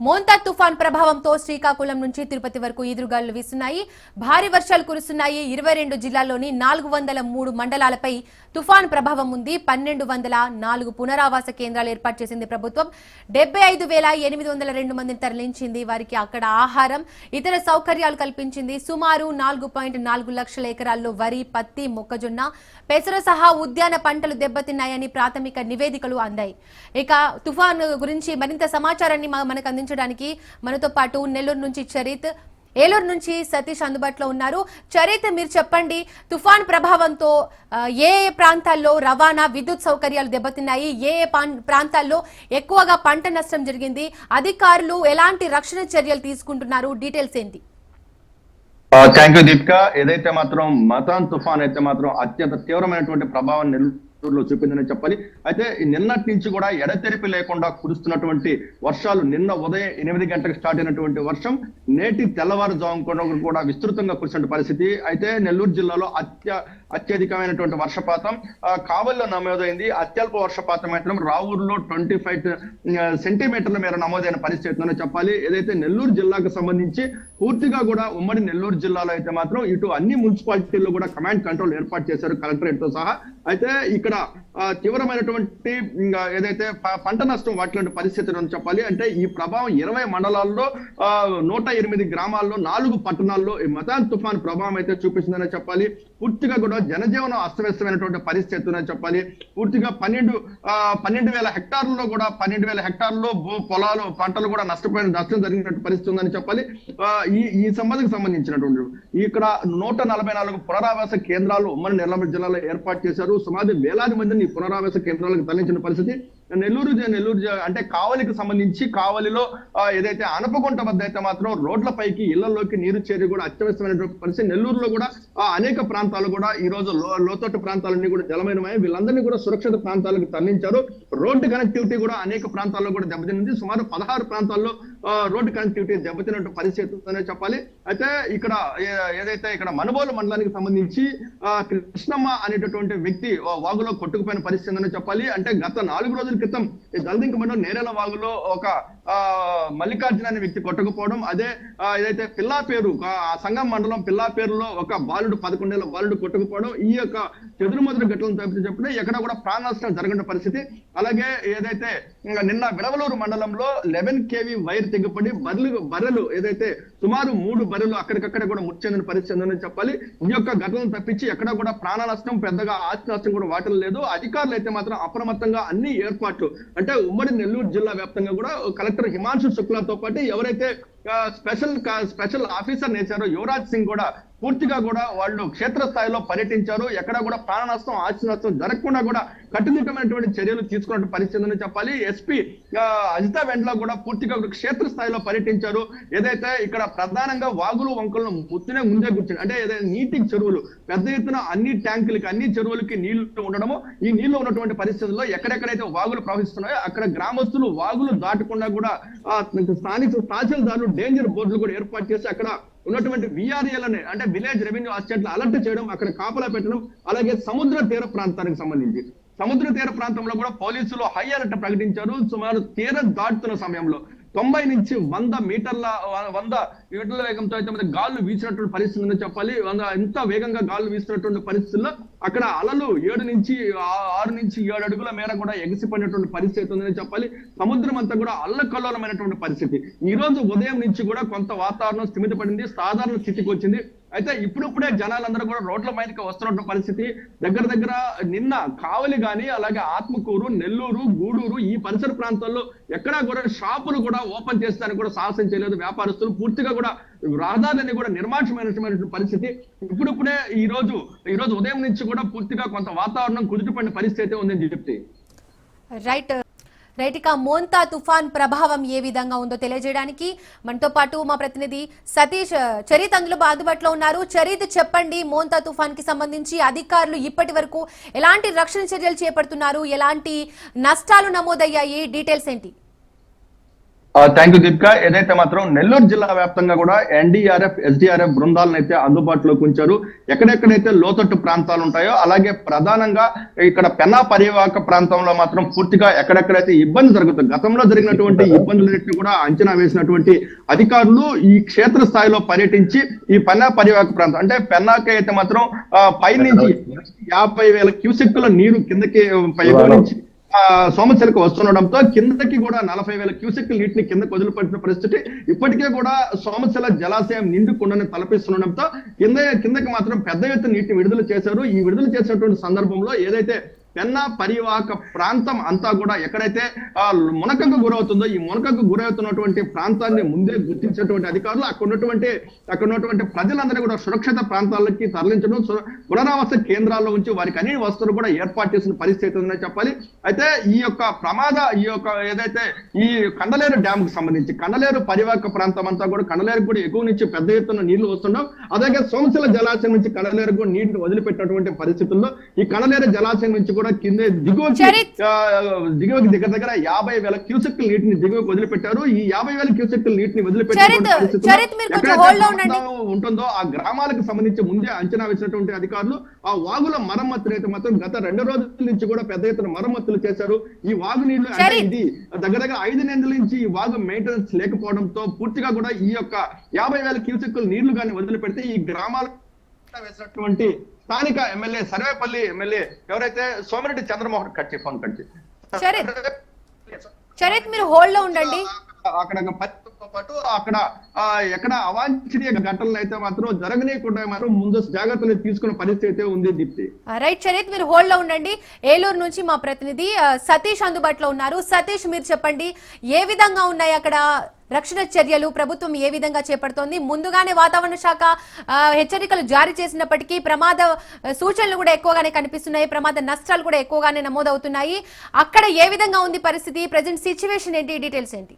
మోంతా తుఫాన్ ప్రభావంతో శ్రీకాకుళం నుంచి తిరుపతి వరకు ఈదురుగాలు వీస్తున్నాయి. భారీ వర్షాలు కురుస్తున్నాయి. ఇరవై రెండు జిల్లాల్లోని నాలుగు వందల మూడు మండలాలపై తుఫాన్ ప్రభావం ఉంది. పన్నెండు వందల నాలుగు పునరావాస కేంద్రాలు ఏర్పాటు చేసింది ప్రభుత్వం. డెబ్బై ఐదు వేల ఎనిమిది వందల రెండు మందిని తరలించింది వారికి అక్కడ ఆహారం ఇతర సౌకర్యాలు కల్పించింది. సుమారు నాలుగు పాయింట్ నాలుగు లక్షల ఎకరాల్లో వరి పత్తి మొక్కజొన్న పెసర సహా ఉద్యాన పంటలు దెబ్బతిన్నాయని ప్రాథమిక నివేదికలు అందాయి. ఇక తుఫాన్ గురించి మరింత సమాచారాన్ని మనకు మనకు అందించడానికి మనతో పాటు నెల్లూరు నుంచి చరిత్ ఏలూరు నుంచి సతీష్ అందుబాటులో ఉన్నారు. చరిత్ మీరు చెప్పండి తుఫాన్ ప్రభావంతో ఏ ఏ ప్రాంతాల్లో రవాణా విద్యుత్ సౌకర్యాలు దెబ్బతిన్నాయి? ఏ ఏ ప్రాంతాల్లో ఎక్కువగా పంట నష్టం జరిగింది? అధికారులు ఎలాంటి రక్షణ చర్యలు తీసుకుంటున్నారు? డీటెయిల్స్ ఏంటి? Thank you Deepika. ఏదైతే మాత్రం మతాన్ తుఫాన్ అయితే మాత్రం అత్యంత తీవ్రమైనటువంటి ప్రభావం నెల్లూరులో చూపిందని చెప్పాలి. అయితే నిన్నటి నుంచి కూడా ఎడతెరిపి లేకుండా కురుస్తున్నటువంటి వర్షాలు నిన్న ఉదయం ఎనిమిది గంటలకు స్టార్ట్ అయినటువంటి వర్షం నేటి తెల్లవారుజాము కూడా కూడా విస్తృతంగా కురిసిన పరిస్థితి. అయితే నెల్లూరు జిల్లాలో అత్య అత్యధికమైనటువంటి వర్షపాతం కావల్లో నమోదైంది. అత్యల్ప వర్షపాతం మాత్రం రావూరులో ట్వంటీ ఫైవ్ సెంటీమీటర్ల మేర నమోదైన పరిస్థితి చెప్పాలి. ఏదైతే నెల్లూరు జిల్లాకు సంబంధించి పూర్తిగా కూడా ఉమ్మడి నెల్లూరు జిల్లాలో అయితే మాత్రం ఇటు అన్ని మున్సిపాలిటీల్లో కూడా కమాండ్ కంట్రోల్ ఏర్పాటు చేశారు కలెక్టరేట్తో సహా. అయితే ఇక్కడ ఆ, తీవ్రమైనటువంటి ఇంకా ఏదైతే పంట నష్టం వాటిలాంటి పరిస్థితులు చెప్పాలి అంటే ఈ ప్రభావం ఇరవై మండలాల్లో ఆ, నూట ఎనిమిది గ్రామాల్లో నాలుగు పట్టణాల్లో ఈ మతాన్ తుఫాన్ ప్రభావం అయితే చూపిస్తుందని చెప్పాలి. పూర్తిగా కూడా జనజీవనం అస్తవ్యస్తమైనటువంటి పరిస్థితి చెప్పాలి పూర్తిగా పన్నెండు ఆ, పన్నెండు వేల హెక్టార్లలో కూడా పన్నెండు వేల హెక్టార్లలో భూ పొలాలు పంటలు కూడా నష్టపోయిన నష్టం జరిగినట్టు పరిస్థితి ఉందని చెప్పాలి ఆ, ఈ ఈ సంబంధికి సంబంధించినటువంటి ఇక్కడ నూట నలభై నాలుగు పునరావాస కేంద్రాలు ఉమ్మడి నిర్మల జిల్లాలో ఏర్పాటు చేశారు. సుమారు వేలాది మందిని పునరావాస కేంద్రాలకు తరలించిన పరిస్థితి. నెల్లూరు నెల్లూరు అంటే కావలికి సంబంధించి కావలిలో ఏదైతే అనపగుంట వద్ద అయితే మాత్రం రోడ్లపైకి ఇళ్ళలోకి నీరు చేరి కూడా అత్యవసరమైనటువంటి పరిస్థితి. నెల్లూరులో కూడా అనేక ప్రాంతాలు కూడా ఈ రోజు లో- లోతట్టు ప్రాంతాలన్నీ కూడా జలమయమై వీళ్ళందరినీ కూడా సురక్షిత ప్రాంతాలకు తరలించారు. రోడ్డు కనెక్టివిటీ కూడా అనేక ప్రాంతాల్లో కూడా దెబ్బతింది సుమారు పదహారు ప్రాంతాల్లో రోడ్డు కనెక్టివిటీ దెబ్బతిన్నట్టు పరిస్థితి ఉందనే చెప్పాలి. అయితే ఇక్కడ ఏదైతే ఇక్కడ మనుబోలు మండలానికి సంబంధించి కృష్ణమ్మ అనేటటువంటి వ్యక్తి వాగులో కొట్టుకుపోయిన పరిస్థితి ఉందని చెప్పాలి. అంటే గత నాలుగు రోజుల క్రితం ఈ దళదింక మండలం నేరేల వాగులో ఒక మల్లికార్జున అనే వ్యక్తి కొట్టకపోవడం అదే ఏదైతే పిల్లా పేరు ఆ సంఘం మండలం పిల్లా పేరులో ఒక బాలుడు పదకొండేళ్ళ బాలుడు కొట్టుకుపోవడం ఈ యొక్క చెదురుమదురు ఘటనలు తప్పితే చెప్పిన ఎక్కడ కూడా ప్రాణ నష్టం జరగని పరిస్థితి. అలాగే ఏదైతే నిన్న విడవలూరు మండలంలో లెవెన్ కేవీ వైర్ తెగిపడి బర్రెలు బర్రెలు ఏదైతే సుమారు మూడు బరులు అక్కడికక్కడ కూడా మృతి పరిస్థితి ఉందని చెప్పాలి. ఈ యొక్క ఘటనను తప్పించి ఎక్కడ కూడా ప్రాణ నష్టం పెద్దగా ఆస్తి నష్టం కూడా వాటం లేదు. అధికారులు అయితే మాత్రం అప్రమత్తంగా అన్ని ఏర్పాట్లు అంటే ఉమ్మడి నెల్లూరు జిల్లా వ్యాప్తంగా కూడా కలెక్టర్ హిమాంశు శుక్లాతో పాటు ఎవరైతే స్పెషల్ స్పెషల్ ఆఫీసర్ నేర్చారు. యువరాజ్ సింగ్ కూడా పూర్తిగా కూడా వాళ్ళు క్షేత్రస్థాయిలో పర్యటించారు. ఎక్కడ కూడా ప్రాణ నష్టం ఆస్తి నష్టం జరగకుండా కూడా కట్టుదిట్టమైనటువంటి చర్యలు తీసుకున్న పరిస్థితి ఉందని చెప్పాలి. ఎస్పీ అజితా వెండ్ల కూడా పూర్తిగా క్షేత్రస్థాయిలో పర్యటించారు. ఏదైతే ఇక్కడ ప్రధానంగా వాగులు వంకలను ముత్తినే ముందే కూర్చుని అంటే ఏదైతే నీటి చెరువులు పెద్ద ఎత్తున అన్ని ట్యాంకులకి అన్ని చెరువులకి నీళ్ళు ఉండడము ఈ నీళ్ళు ఉన్నటువంటి పరిస్థితుల్లో ఎక్కడెక్కడైతే వాగులు ప్రవహిస్తున్నాయో అక్కడ గ్రామస్తులు వాగులు దాటకుండా కూడా స్థానిక తహసీల్దారులు డేంజర్ బోర్డులు కూడా ఏర్పాటు చేసి అక్కడ ఉన్నటువంటి విఆర్ఏల్ అనే అంటే విలేజ్ రెవెన్యూ అసిస్టెంట్లు అలర్ట్ చేయడం అక్కడ కాపలా పెట్టడం అలాగే సముద్ర తీర ప్రాంతానికి సంబంధించి. సముద్ర తీర ప్రాంతంలో కూడా పోలీసులు హై అలర్ట్ ప్రకటించారు. సుమారు తీరం దాటుతున్న సమయంలో తొంభై నుంచి వంద మీటర్ల వంద మీటర్ల వేగంతో అయితే మనకి గాలు వీసినటువంటి పరిస్థితి ఉందని చెప్పాలి. వంద ఎంత వేగంగా గాలు వీసినటువంటి పరిస్థితుల్లో అక్కడ అలలు ఏడు నుంచి ఆరు నుంచి ఏడు అడుగుల మేర కూడా ఎగిసిపడినటువంటి పరిస్థితి ఉందని చెప్పాలి. సముద్రం అంతా కూడా అల్లకల్లోలమైనటువంటి పరిస్థితి. ఈ రోజు ఉదయం నుంచి కూడా కొంత వాతావరణం స్థిమితపడింది. సాధారణ స్థితికి వచ్చింది. అయితే ఇప్పుడిప్పుడే జనాలందరూ కూడా రోడ్ల మీదకి వస్తున్నటువంటి పరిస్థితి. దగ్గర దగ్గర నిన్న కావలి గాని అలాగే ఆత్మకూరు నెల్లూరు గూడూరు ఈ పరిసర ప్రాంతాల్లో ఎక్కడా కూడా షాపులు కూడా ఓపెన్ చేస్తారని కూడా సాహసం చేయలేదు. వ్యాపారస్తులు పూర్తిగా కూడా రహదారులని కూడా నిర్మాణమైనటువంటి పరిస్థితి. ఇప్పుడిప్పుడే ఈ రోజు ఈ రోజు ఉదయం నుంచి కూడా పూర్తిగా కొంత వాతావరణం కుదుటపడిన పరిస్థితి అయితే ఉందని చెప్తే రైట్ రైట్ ఇక మోంతా తుఫాన్ ప్రభావం ఏ విధంగా ఉందో తెలియజేయడానికి మనతో పాటు మా ప్రతినిధి సతీష్ చరిత్ అందులో అందుబాటులో ఉన్నారు. చరిత్ చెప్పండి మోంతా తుఫాన్కి సంబంధించి అధికారులు ఇప్పటి ఎలాంటి రక్షణ చర్యలు చేపడుతున్నారు? ఎలాంటి నష్టాలు నమోదయ్యాయి? డీటెయిల్స్ ఏంటి? థ్యాంక్ యూ దీపిక ఏదైతే మాత్రం నెల్లూరు జిల్లా వ్యాప్తంగా కూడా ఎన్డీఆర్ఎఫ్ ఎస్డీఆర్ఎఫ్ బృందాలను అయితే అందుబాటులోకి ఉంచారు ఎక్కడెక్కడైతే లోతట్టు ప్రాంతాలు ఉంటాయో అలాగే ప్రధానంగా ఇక్కడ పెన్నా పరివాహక ప్రాంతంలో మాత్రం పూర్తిగా ఎక్కడెక్కడైతే ఇబ్బంది జరుగుతుంది గతంలో జరిగినటువంటి ఇబ్బందులన్నింటినీ కూడా అంచనా వేసినటువంటి అధికారులు ఈ క్షేత్ర స్థాయిలో పర్యటించి ఈ పెన్నా పరివాహక ప్రాంతం అంటే పెన్నాకి అయితే మాత్రం పైనుంచి యాభై వేల క్యూసెక్కుల నీరు కిందకి నుంచి ఆ, సోమశిలకు వస్తుండడంతో కిందకి కూడా నలభై వేల క్యూసెక్ నీటిని కిందకి వదిలిపెట్టిన పరిస్థితి. ఇప్పటికే కూడా సోమశిల జలాశయం నిండుకుండని తలపిస్తుండడంతో కింద కిందకి మాత్రం పెద్ద ఎత్తున నీటిని విడుదల చేశారు. ఈ విడుదల చేసినటువంటి సందర్భంలో ఏదైతే పెన్నా పరివాహక ప్రాంతం అంతా కూడా ఎక్కడైతే ఆ, మునకకు గురవుతుందో ఈ మునకకు గురవుతున్నటువంటి ప్రాంతాన్ని ముందే గుర్తించినటువంటి అధికారులు అక్కడ ఉన్నటువంటి అక్కడ ఉన్నటువంటి ప్రజలందరినీ కూడా సురక్షిత ప్రాంతాలకి తరలించడం పునరావాస కేంద్రాల్లో ఉంచి వారికి అన్ని వస్తువులు కూడా ఏర్పాటు చేసిన పరిస్థితి ఉందని చెప్పాలి. అయితే ఈ యొక్క ప్రమాద ఈ యొక్క ఏదైతే ఈ కండలేరు డ్యామ్కు సంబంధించి కండలేరు పరివాహక ప్రాంతం అంతా కూడా కండలేరు కూడా ఎక్కువ నుంచి పెద్ద ఎత్తున నీళ్ళు వస్తుండడం అలాగే సోమశిల జలాశయం నుంచి కండలేరు కూడా నీటిని వదిలిపెట్టినటువంటి పరిస్థితుల్లో ఈ కండలేరు జలాశయం నుంచి కూడా కింద. ఆ, దిగువకి దగ్గర దగ్గర యాభై వేల క్యూసెక్ నీటిని దిగువకి వదిలిపెట్టారు ఈ యాభై వేల క్యూసెక్ నీటిని. ప్రమాదం ఉంటుందో ఆ గ్రామాలకు సంబంధించి ముందే అంచనా వేసినటువంటి అధికారులు ఆ వాగుల మరమ్మతులు అయితే మాత్రం గత రెండు రోజుల నుంచి కూడా పెద్ద ఎత్తున మరమ్మతులు చేశారు ఈ వాగు నీళ్ళు. ఇది దగ్గర దగ్గర ఐదు నెలల నుంచి ఈ వాగు మెయింటెనెన్స్ లేకపోవడంతో పూర్తిగా కూడా ఈ యొక్క యాభై వేల క్యూసెక్కులు నీళ్ళు కానీ వదిలిపెడితే ఈ గ్రామాల వేసినటువంటి స్థానిక ఎమ్మెల్యే సర్వేపల్లి ఎమ్మెల్యే ఎవరైతే Somireddy Chandramohan cut phone cut Charith. Charith మీరు హోల్డ్లో ఉండండి అక్కడ తో పాటు అక్కడ ఎక్కడ అవాంఛనీయ ఘటనలు అయితే మాత్రం జరగనీయకుండా మాత్రం ముందు జాగ్రత్తలు తీసుకున్న పరిస్థితి అయితే ఉంది దీప్తి. రైట్ చరిత్ మీరు హోల్డ్లో ఉండండి. ఏలూరు నుంచి మా ప్రతినిధి సతీష్ అందుబాటులో ఉన్నారు. సతీష్ మీరు చెప్పండి ఏ విధంగా ఉన్నాయి అక్కడ రక్షణ చర్యలు? ప్రభుత్వం ఏ విధంగా చేపడుతోంది? ముందుగానే వాతావరణ శాఖ హెచ్చరికలు జారీ చేసినప్పటికీ ప్రమాద సూచనలు కూడా ఎక్కువగానే కనిపిస్తున్నాయి. ప్రమాద నష్టాలు కూడా ఎక్కువగానే నమోదవుతున్నాయి. అక్కడ ఏ విధంగా ఉంది పరిస్థితి? ప్రజెంట్ సిచ్యువేషన్ ఏంటి? డీటెయిల్స్ ఏంటి?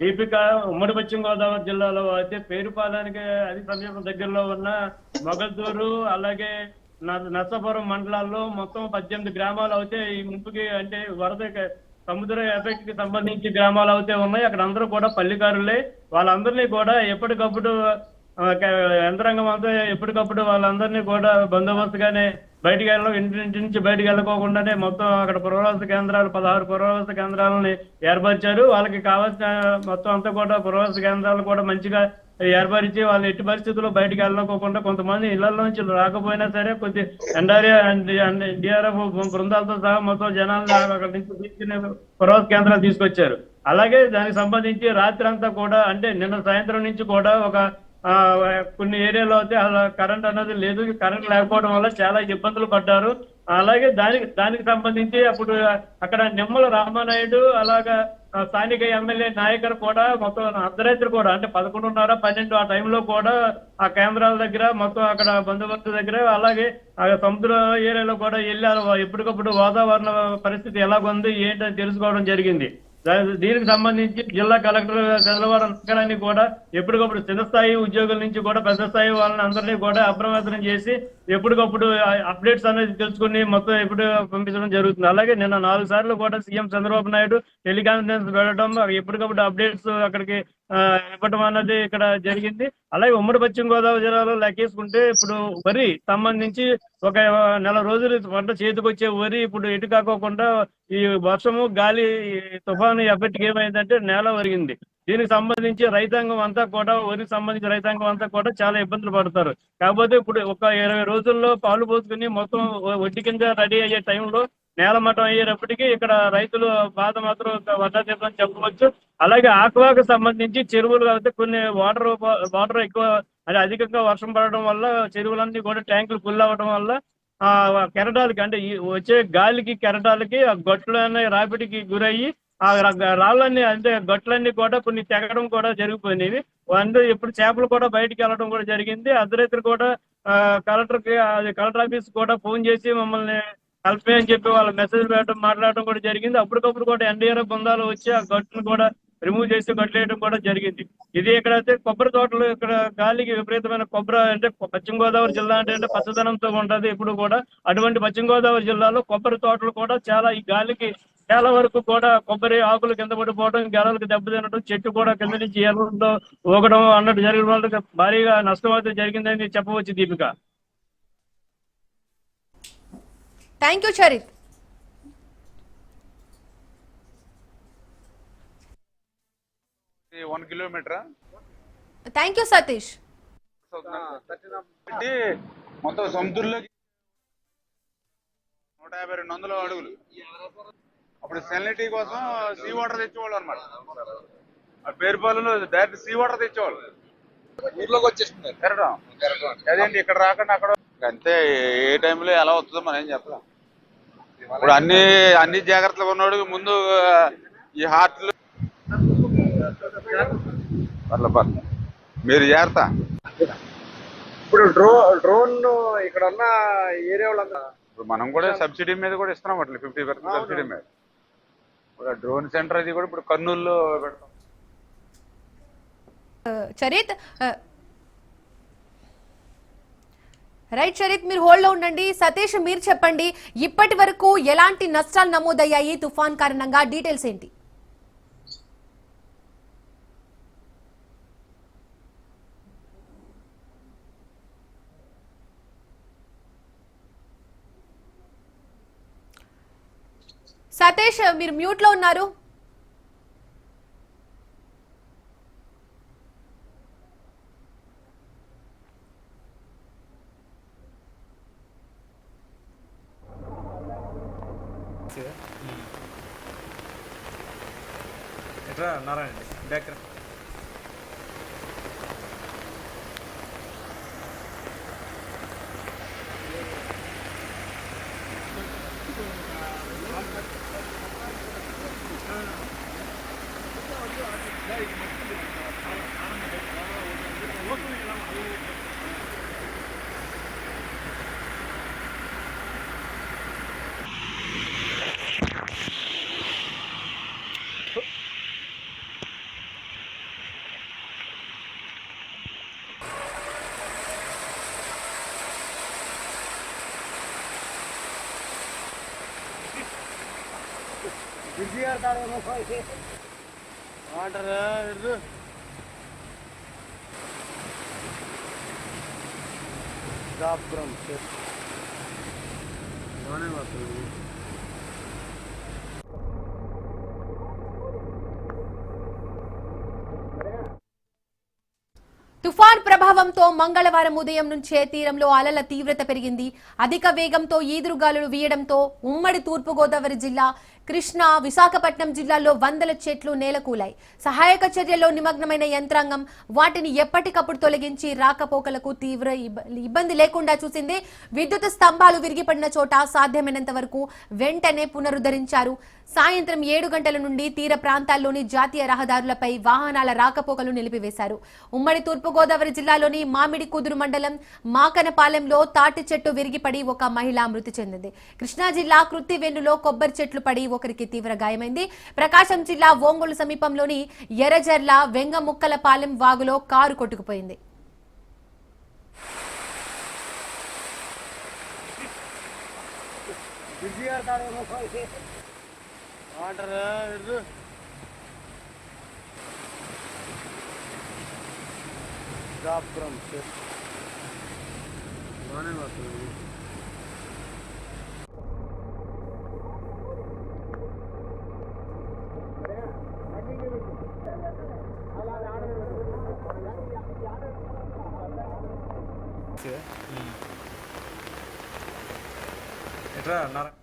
దీపిక ఉమ్మడి పశ్చిమ గోదావరి జిల్లాలో అయితే పేరుపాలెనికి అది సమీప దగ్గరలో ఉన్న మొగల్తూరు అలాగే న- నర్సాపురం మండలాల్లో మొత్తం పద్దెనిమిది గ్రామాలు అయితే ఈ ముంపుకి అంటే వరద సముద్ర ఎఫెక్ట్కి సంబంధించి గ్రామాలు అయితే ఉన్నాయి. అక్కడ అందరూ కూడా పల్లికారులే వాళ్ళందరినీ కూడా ఎప్పటికప్పుడు యంత్రాంగం అంతా ఎప్పటికప్పుడు వాళ్ళందరినీ కూడా బందోబస్తుగానే బయటికి వెళ్ళడం ఇంటి నుంచి బయటికి వెళ్ళకోకుండానే మొత్తం అక్కడ పునరావాస కేంద్రాలు పదహారు పునరావాస కేంద్రాలని ఏర్పరిచారు. వాళ్ళకి కావాల్సిన మొత్తం అంతా కూడా పునరావాస కేంద్రాలు కూడా మంచిగా ఏర్పరిచి వాళ్ళు ఎట్టి పరిస్థితుల్లో బయటికి వెళ్ళకోకుండా కొంతమంది ఇళ్ళ నుంచి రాకపోయినా సరే కొద్ది ఎన్ఆర్ఏ అండ్ డిఆర్ఎఫ్ బృందాలతో సహా మొత్తం జనాలను అక్కడ నుంచి తీసుకునే పునరావాస కేంద్రాలు తీసుకొచ్చారు. అలాగే దానికి సంబంధించి రాత్రి అంతా కూడా అంటే నిన్న సాయంత్రం నుంచి కూడా ఒక కొన్ని ఏరియాలో అయితే అలా కరెంట్ అనేది లేదు. కరెంట్ లేకపోవడం వల్ల చాలా ఇబ్బందులు పడ్డారు. అలాగే దానికి దానికి సంబంధించి అప్పుడు అక్కడ నిమ్మల రామానాయుడు అలాగా స్థానిక ఎమ్మెల్యే నాయకులు కూడా మొత్తం అర్ధరాత్రి కూడా అంటే పదకొండున్నర పన్నెండు ఆ టైంలో కూడా ఆ కేంద్రాల దగ్గర మొత్తం అక్కడ బందోబస్తు దగ్గర అలాగే ఆ సముద్ర ఏరియాలో కూడా వెళ్ళారు. ఎప్పటికప్పుడు వాతావరణ పరిస్థితి ఎలాగుంది ఏంటని తెలుసుకోవడం జరిగింది. దీనికి సంబంధించి జిల్లా కలెక్టర్ చంద్రబాబు నగరాన్ని కూడా ఎప్పటికప్పుడు చిన్న స్థాయి ఉద్యోగుల నుంచి కూడా పెద్ద స్థాయి వాళ్ళని అందరినీ కూడా అప్రమత్తం చేసి ఎప్పటికప్పుడు అప్డేట్స్ అనేది తెలుసుకుని మొత్తం ఎప్పుడు పంపించడం జరుగుతుంది. అలాగే నిన్న నాలుగు సార్లు కూడా సీఎం చంద్రబాబు నాయుడు టెలికాన్ఫరెన్స్ పెట్టడం ఎప్పటికప్పుడు అప్డేట్స్ అక్కడికి ఇవ్వడం అన్నది ఇక్కడ జరిగింది. అలాగే ఉమ్మడి పశ్చిమ గోదావరి జిల్లాలో లెక్కేసుకుంటే ఇప్పుడు వరి సంబంధించి ఒక నెల రోజులు పంట చేతికొచ్చే వరి ఇప్పుడు ఎటు కాకోకుండా ఈ వర్షము గాలి తుఫాను ఎఫెక్ట్ ఏమైందంటే నేల ఒరిగింది. దీనికి సంబంధించి రైతాంగం అంతా కూడా వరికి సంబంధించి రైతాంగం అంతా కూడా చాలా ఇబ్బందులు పడతారు. కాకపోతే ఇప్పుడు ఒక ఇరవై రోజుల్లో పాలు పోసుకుని మొత్తం వడ్డీ కింద రెడీ అయ్యే టైంలో నేలమట్టం అయ్యేటప్పటికీ ఇక్కడ రైతులు బాధ మాత్రం వర్షాతీతం చెప్పవచ్చు. అలాగే ఆక్వాకు సంబంధించి చెరువులు అయితే కొన్ని వాటర్ వాటర్ ఎక్కువ అంటే అధికంగా వర్షం పడడం వల్ల చెరువులన్నీ కూడా ట్యాంకులు ఫుల్ అవ్వడం వల్ల ఆ కెరటాలకి అంటే వచ్చే గాలికి కెరటాలకి ఆ గట్లు అనే రాపిడికి గురయ్యి ఆ రాళ్ళన్నీ అంటే గట్లన్నీ కూడా కొన్ని తెగడం కూడా జరిగిపోయినవి. అందరూ ఇప్పుడు చేపలు కూడా బయటికి వెళ్ళడం కూడా జరిగింది. అర్ధరాత్రి కూడా కలెక్టర్కి కలెక్టర్కి కలెక్టర్ ఆఫీస్ కూడా ఫోన్ చేసి మమ్మల్ని కలిపి అని చెప్పి వాళ్ళ మెసేజ్ పెట్టడం మాట్లాడడం కూడా జరిగింది. అప్పటికప్పుడు కూడా ఎన్డీఆర్ఎఫ్ బృందాలు వచ్చి ఆ గట్టును కూడా రిమూవ్ చేసి కట్టేయడం కూడా జరిగింది. ఇది ఇక్కడైతే కొబ్బరి తోటలు ఇక్కడ గాలికి విపరీతమైన కొబ్బరి అంటే పశ్చిమ గోదావరి జిల్లా అంటే అంటే పచ్చదనంతో ఉంటది. ఇప్పుడు కూడా అటువంటి పశ్చిమ గోదావరి జిల్లాలో కొబ్బరి తోటలు కూడా చాలా ఈ గాలికి చాలా వరకు కూడా కొబ్బరి ఆకులు కింద పడిపోవడం గెలలకు దెబ్బతినడం చెట్టు కూడా కింద నుంచి ఎర్రలతో ఊగడం అన్నట్టు జరిగిన వాళ్ళకి భారీగా నష్టం అయితే జరిగిందని చెప్పవచ్చు Deepika. Thank you Charith one kilometre? Thank you Satish. మొత్తం సముద్రంలోకి నూట యాభై రెండు వందల అడుగులు. అప్పుడు సెలనిటీ కోసం సీ వాటర్ తెచ్చేవాళ్ళు అనమాట ఆ పేరుపాలెంలో డైరెక్ట్ సీ వాటర్ తెచ్చేవాళ్ళు. ఊర్లోకి తిరగడం అదేంటి ఇక్కడ రాకుండా అక్కడ అంతే ఏ టైంలో ఎలా వస్తుందో మనం ఏం చెప్పలేం. ఇప్పుడు అన్ని అన్ని జాగ్రత్తలు ఉన్నాడు ముందు ఈ హార్ట్లు. పర్లే పర్లే. మీరు జాగ్రత్త. ఇప్పుడు డ్రో డ్రోన్ ఇక్కడ ఉన్న ఏరియా ఇప్పుడు మనం కూడా సబ్సిడీ మీద కూడా ఇస్తున్నాం అట్లా ఫిఫ్టీ పర్సెంట్ సబ్సిడీ మీద. ఇప్పుడు డ్రోన్ సెంటర్ అది కూడా ఇప్పుడు కర్నూలులో పెడతాం. చరిత్ రైట్ చరిత్ మీరు హోల్డ్లో ఉండండి. సతీష్ మీరు చెప్పండి. ఇప్పటి వరకు ఎలాంటి నష్టాలు నమోదయ్యాయి? తుఫాన్ కారణంగా డీటెయిల్స్ ఏంటి? సతీష్ మీరు మ్యూట్లో ఉన్నారు. తుఫాన్ ప్రభావంతో మంగళవారం ఉదయం నుంచే తీరంలో అలల తీవ్రత పెరిగింది. అధిక వేగంతో ఈదురుగాలులు వీయడంతో ఉమ్మడి తూర్పుగోదావరి జిల్లా కృష్ణా విశాఖపట్నం జిల్లాల్లో వందల చెట్లు నేలకూలాయి. సహాయక చర్యల్లో నిమగ్నమైన యంత్రాంగం వాటిని ఎప్పటికప్పుడు తొలగించి రాకపోకలకు తీవ్ర ఇబ్బంది లేకుండా చూసింది. విద్యుత్ స్తంభాలు విరిగిపడిన చోట సాధ్యమైనంత వరకు వెంటనే పునరుద్ధరించారు. సాయంత్రం ఏడు గంటల నుండి తీర ప్రాంతాల్లోని జాతీయ రహదారులపై వాహనాల రాకపోకలు నిలిపివేశారు. ఉమ్మడి తూర్పుగోదావరి జిల్లాలోని మామిడి కుదురు మండలం మాకనపాలెంలో తాటి చెట్టు విరిగిపడి ఒక మహిళ మృతి చెందింది. కృష్ణా జిల్లా కృత్తివెన్నులో కొబ్బరి చెట్లు పడి ఒకరికి తీవ్ర గాయమైంది. ప్రకాశం జిల్లా ఒంగోలు సమీపంలోని ఎర్రజర్ల వెంగముక్కలపాలెం వాగులో కారు కొట్టుకుపోయింది. ఎట్రా నారాయణ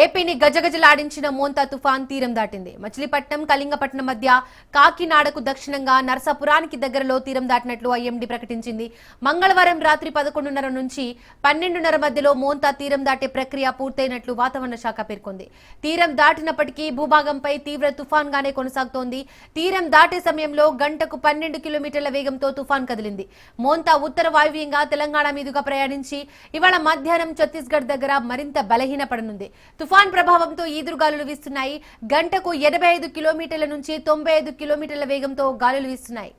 ఏపీని గజగజలాడించిన మోంతా తుఫాన్ తీరం దాటింది. మచిలీపట్నం కళింగపట్నం మధ్య కాకినాడకు దక్షిణంగా నరసాపురానికి దగ్గరలో తీరం దాటినట్లు ఐఎండీ ప్రకటించింది. మంగళవారం రాత్రి పదకొండున్నర నుంచి పన్నెండున్నర మధ్యలో మోంతా తీరం దాటే ప్రక్రియ పూర్తయినట్లు వాతావరణ శాఖ పేర్కొంది. తీరం దాటినప్పటికీ భూభాగంపై తీవ్ర తుఫాన్ గానే కొనసాగుతోంది. తీరం దాటే సమయంలో గంటకు పన్నెండు కిలోమీటర్ల వేగంతో తుఫాన్ కదిలింది. మోంతా ఉత్తర వాయువ్యంగా తెలంగాణ మీదుగా ప్రయాణించి ఇవాళ మధ్యాహ్నం ఛత్తీస్గఢ్ దగ్గర మరింత బలహీనపడనుంది. తుఫాన్ ప్రభావంతో ఈదురుగాలులు వీస్తున్నాయి. గంటకు ఎనభై ఐదు కిలోమీటర్ల నుంచి తొంభై ఐదు కిలోమీటర్ల వేగంతో గాలులు వీస్తున్నాయి.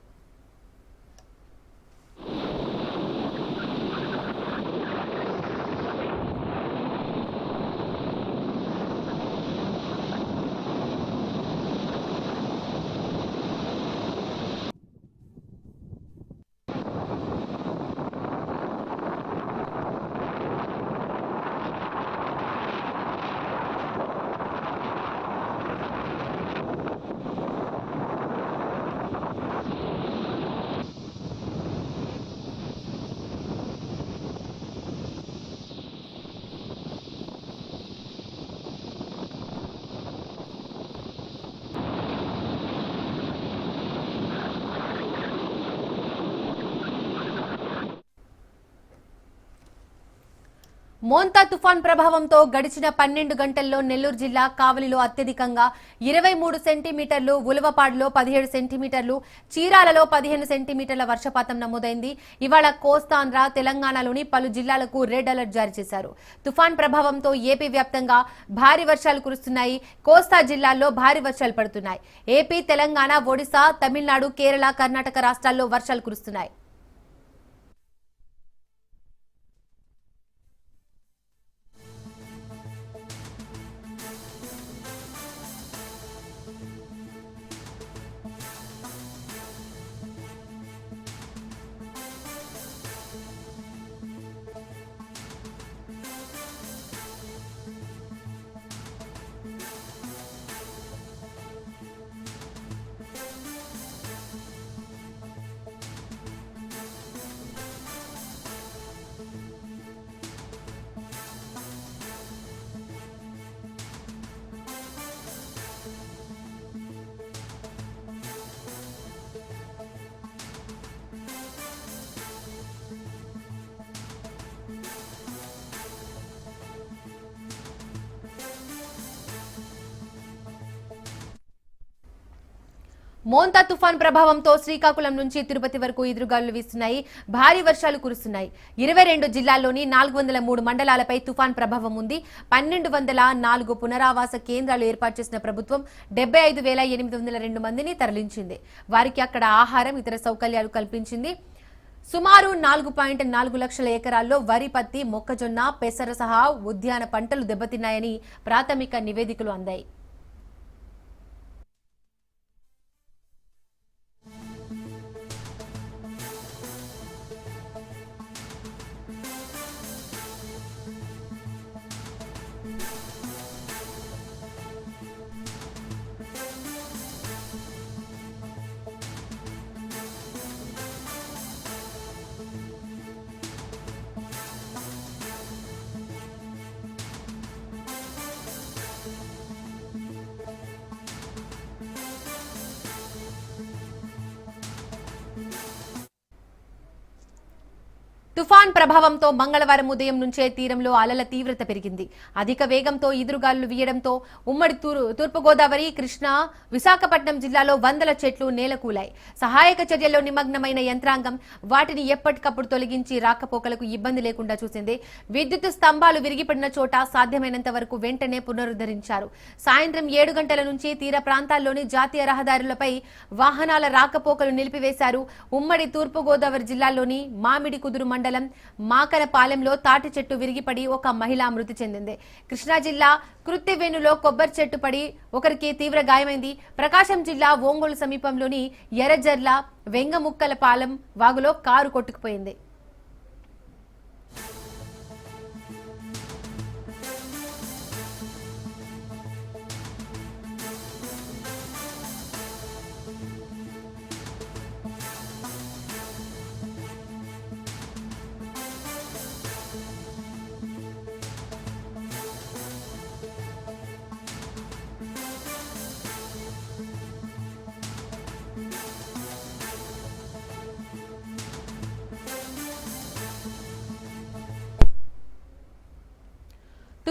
మోంతా తుఫాన్ ప్రభావంతో గడిచిన పన్నెండు గంటల్లో నెల్లూరు జిల్లా కావలిలో అత్యధికంగా ఇరవై మూడు సెంటీమీటర్లు ఉలవపాడులో పదిహేడు సెంటీమీటర్లు చీరాలలో పదిహేను సెంటీమీటర్ల వర్షపాతం నమోదైంది. ఇవాళ కోస్తాంధ్ర తెలంగాణలోని పలు జిల్లాలకు రెడ్ అలర్ట్ జారీ చేశారు. తుఫాన్ ప్రభావంతో ఏపీ వ్యాప్తంగా భారీ వర్షాలు కురుస్తున్నాయి. కోస్తా జిల్లాల్లో భారీ వర్షాలు పడుతున్నాయి. ఏపీ తెలంగాణ ఒడిశా తమిళనాడు కేరళ కర్ణాటక రాష్ట్రాల్లో వర్షాలు కురుస్తున్నాయి. మోంతా తుఫాన్ ప్రభావంతో శ్రీకాకుళం నుంచి తిరుపతి వరకు ఎదురుగాలు వీస్తున్నాయి. భారీ వర్షాలు కురుస్తున్నాయి. ఇరవై రెండు జిల్లాల్లోని నాలుగు వందల మూడు మండలాలపై తుఫాన్ ప్రభావం ఉంది. పన్నెండు వందల నాలుగు పునరావాస కేంద్రాలు ఏర్పాటు చేసిన ప్రభుత్వం డెబ్బై ఐదు వేల ఎనిమిది వందల రెండు మందిని తరలించింది. వారికి అక్కడ ఆహారం ఇతర సౌకర్యాలు కల్పించింది. సుమారు నాలుగు పాయింట్ నాలుగు లక్షల ఎకరాల్లో వరి పత్తి మొక్కజొన్న పెసర సహా ఉద్యాన పంటలు దెబ్బతిన్నాయని ప్రాథమిక నివేదికలు అందాయి. తుఫాన్ ప్రభావంతో మంగళవారం ఉదయం నుంచే తీరంలో అలల తీవ్రత పెరిగింది. అధిక వేగంతో ఈదురుగాలులు వీయడంతో ఉమ్మడి తూరు తూర్పుగోదావరి కృష్ణా విశాఖపట్నం జిల్లాలో వందల చెట్లు నేలకూలాయి. సహాయక చర్యల్లో నిమగ్నమైన యంత్రాంగం వాటిని ఎప్పటికప్పుడు తొలగించి రాకపోకలకు ఇబ్బంది లేకుండా చూసింది. విద్యుత్ స్తంభాలు విరిగిపడిన చోట సాధ్యమైనంత వరకు వెంటనే పునరుద్ధరించారు. సాయంత్రం ఏడు గంటల నుంచి తీర ప్రాంతాల్లోని జాతీయ రహదారులపై వాహనాల రాకపోకలు నిలిపివేశారు. ఉమ్మడి తూర్పుగోదావరి జిల్లాలోని మామిడి కుదురు మండలం మాకలపాలెంలో తాటి చెట్టు విరిగిపడి ఒక మహిళ మృతి చెందింది. కృష్ణా జిల్లా కృత్తివేణులో కొబ్బరి చెట్టు పడి ఒకరికి తీవ్ర గాయమైంది. ప్రకాశం జిల్లా ఓంగోలు సమీపంలోని ఎర్రజర్ల వెంగముక్కల పాలెం వాగులో కారు కొట్టుకుపోయింది.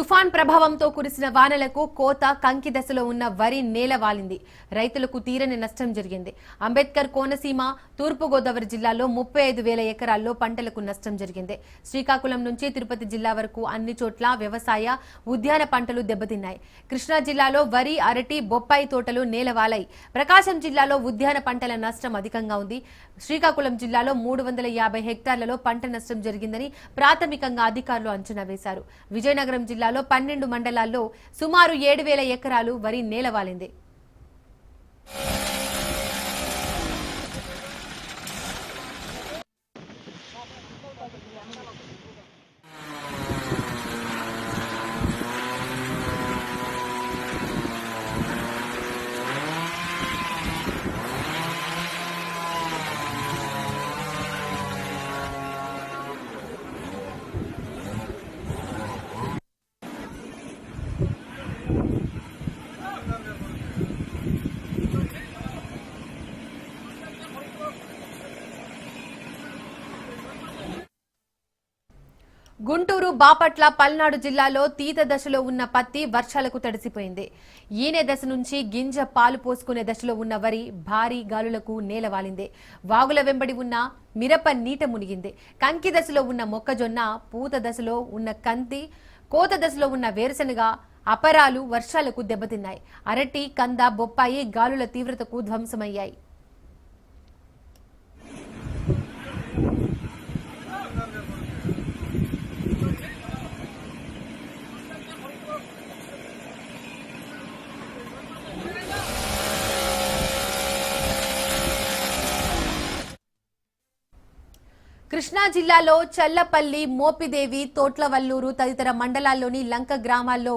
తుఫాన్ ప్రభావంతో కురిసిన వానలకు కోత కంకి దశలో ఉన్న వరి నేల వాలింది. రైతులకు తీరని నష్టం జరిగింది. అంబేద్కర్ కోనసీమ తూర్పుగోదావరి జిల్లాలో ముప్పై ఐదు వేల ఎకరాల్లో పంటలకు నష్టం జరిగింది. శ్రీకాకుళం నుంచి తిరుపతి జిల్లా వరకు అన్ని చోట్ల వ్యవసాయ ఉద్యాన పంటలు దెబ్బతిన్నాయి. కృష్ణా జిల్లాలో వరి అరటి బొప్పాయి తోటలు నేలవాలాయి ప్రకాశం జిల్లాలో ఉద్యాన పంటల నష్టం అధికంగా ఉంది. శ్రీకాకుళం జిల్లాలో మూడు వందల యాభై హెక్టార్లలో పంట నష్టం జరిగిందని ప్రాథమికంగా అధికారులు అంచనా వేశారు. విజయనగరం జిల్లాలో పన్నెండు మండలాల్లో సుమారు ఏడు వేల ఎకరాలు వరి నేలవాలింది. గుంటూరు బాపట్ల పల్నాడు జిల్లాలో తీత దశలో ఉన్న పత్తి వర్షాలకు తడిసిపోయింది. ఈనె దశ నుంచి గింజ పాలు పోసుకునే దశలో ఉన్న వరి భారీ గాలులకు నేలవాలింది వాగుల వెంబడి ఉన్న మిరప నీట మునిగింది. కంకి దశలో ఉన్న మొక్కజొన్న పూత దశలో ఉన్న కంది కోత దశలో ఉన్న వేరుశనగ అపరాలు వర్షాలకు దెబ్బతిన్నాయి. అరటి కంద బొప్పాయి గాలుల తీవ్రతకు ధ్వంసమయ్యాయి. కృష్ణా జిల్లాలో చల్లపల్లి మోపిదేవి తోట్లవల్లూరు తదితర మండలాల్లోని లంక గ్రామాల్లో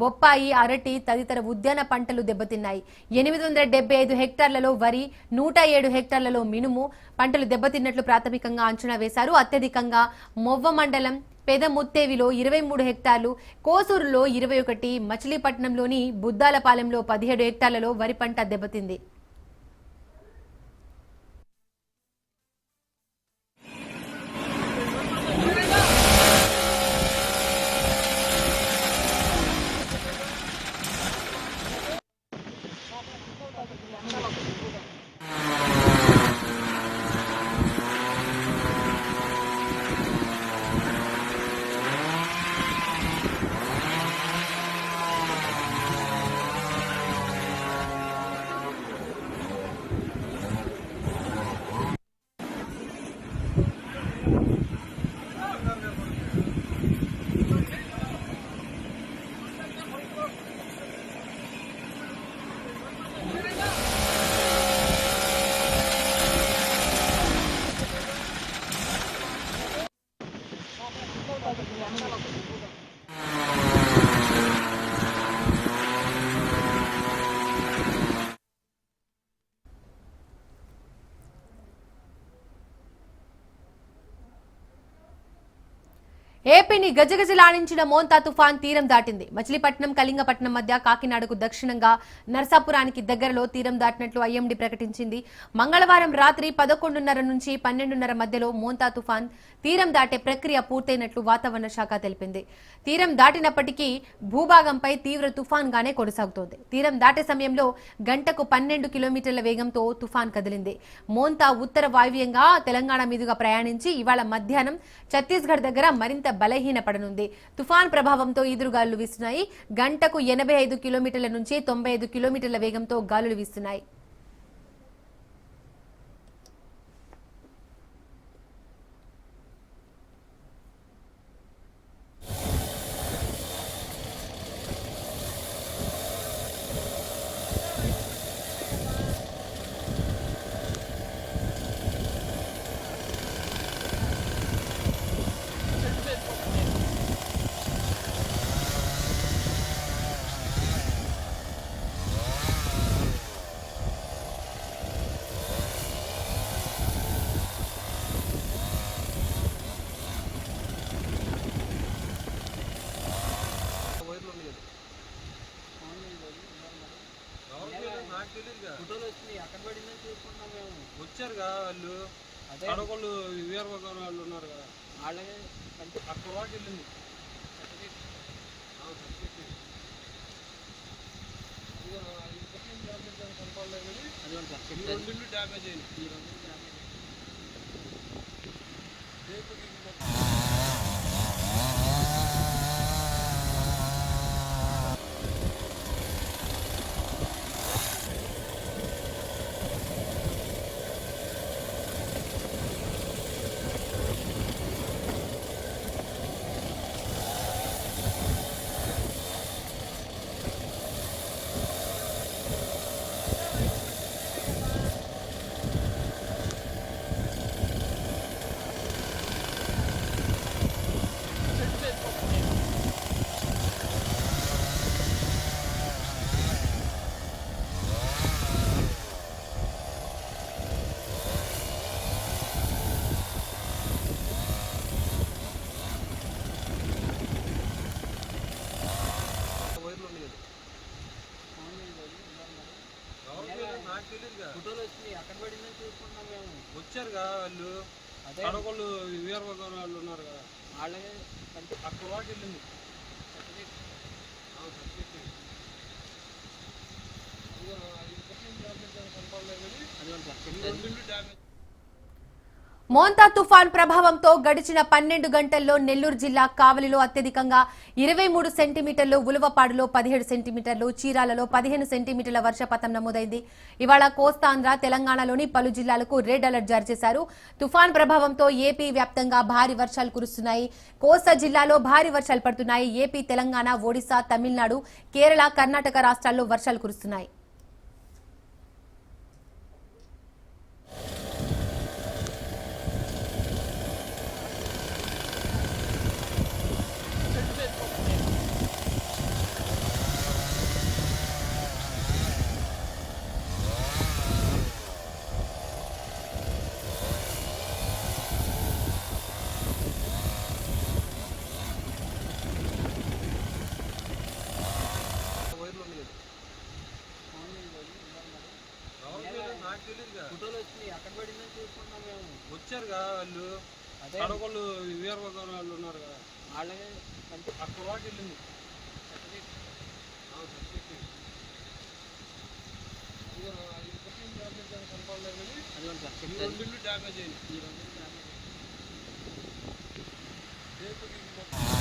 బొప్పాయి అరటి తదితర ఉద్యాన పంటలు దెబ్బతిన్నాయి. ఎనిమిది వందల డెబ్బై ఐదు హెక్టార్లలో వరి నూట ఏడు హెక్టార్లలో మినుము పంటలు దెబ్బతిన్నట్లు ప్రాథమికంగా అంచనా వేశారు. అత్యధికంగా మొవ్వ మండలం పెదముత్తేవిలో ఇరవై మూడు హెక్టార్లు కోసూరులో ఇరవై ఒకటి మచిలీపట్నంలోని బుద్దాలపాలెంలో పదిహేడు హెక్టార్లలో వరి పంట దెబ్బతింది. ఏపీని గజగజలాడించిన మోంతా తుఫాన్ తీరం దాటింది. మచిలీపట్నం కళింగపట్నం మధ్య కాకినాడకు దక్షిణంగా నర్సాపురానికి దగ్గరలో తీరం దాటినట్లు ఐఎండీ ప్రకటించింది. మంగళవారం రాత్రి పదకొండున్నర నుంచి పన్నెండున్నర మధ్యలో మోంతా తుఫాన్ తీరం దాటే ప్రక్రియ పూర్తయినట్లు వాతావరణ శాఖ తెలిపింది. తీరం దాటినప్పటికీ భూభాగంపై తీవ్ర తుఫాన్ గానే కొనసాగుతోంది. తీరం దాటే సమయంలో గంటకు పన్నెండు కిలోమీటర్ల వేగంతో తుఫాన్ కదిలింది. మోంతా ఉత్తర వాయువ్యంగా తెలంగాణ మీదుగా ప్రయాణించి ఇవాళ మధ్యాహ్నం ఛత్తీస్గఢ్ దగ్గర మరింత బలహీనపడనుంది. తుఫాన్ ప్రభావంతో ఈదురుగాలులు వీస్తున్నాయి. గంటకు ఎనభై ఐదు కిలోమీటర్ల నుంచి తొంభై ఐదు కిలోమీటర్ల వేగంతో గాలులు వీస్తున్నాయి. అదే. వీళ్ళు కడకొళ్ళు వీరభద్రం వాళ్ళు ఉన్నారు కదా వాళ్ళకి అంటే అక్కడ వరకు వెళ్ళింది. డ్యామేజ్ అయింది మోంతా తుఫాన్ ప్రభావంతో గడిచిన పన్నెండు గంటల్లో నెల్లూరు జిల్లా కావలిలో అత్యధికంగా ఇరవై మూడు సెంటీమీటర్లు ఉలువపాడులో పదిహేడు సెంటీమీటర్లు చీరాలలో పదిహేను సెంటీమీటర్ల వర్షపాతం నమోదైంది. ఇవాళ కోస్తాంధ్ర తెలంగాణలోని పలు జిల్లాలకు రెడ్ అలర్ట్ జారీ చేశారు. తుఫాన్ ప్రభావంతో ఏపీ వ్యాప్తంగా భారీ వర్షాలు కురుస్తున్నాయి. కోస్తా జిల్లాలో భారీ వర్షాలు పడుతున్నాయి. ఏపీ తెలంగాణ ఒడిశా తమిళనాడు కేరళ కర్ణాటక రాష్ట్రాల్లో వర్షాలు కురుస్తున్నాయి వైర్లు ఉన్నాయి కదా ఎవరికి తెలియదు, నాకు తెలియదుగా ఫోటోలు వచ్చినాయి అక్కడ పడిందని చూసుకుంటున్నాం మేము వచ్చారుగా వాళ్ళు అదే కడగోళ్ళు వీరభద్ర వాళ్ళు ఉన్నారు వాళ్ళగే కంటి అక్కడ దాకా వెళ్ళింది. కనపడలేదు డ్యామేజ్ అయినాయి. ఈ రెండు డ్యామేజ్ మొత్తం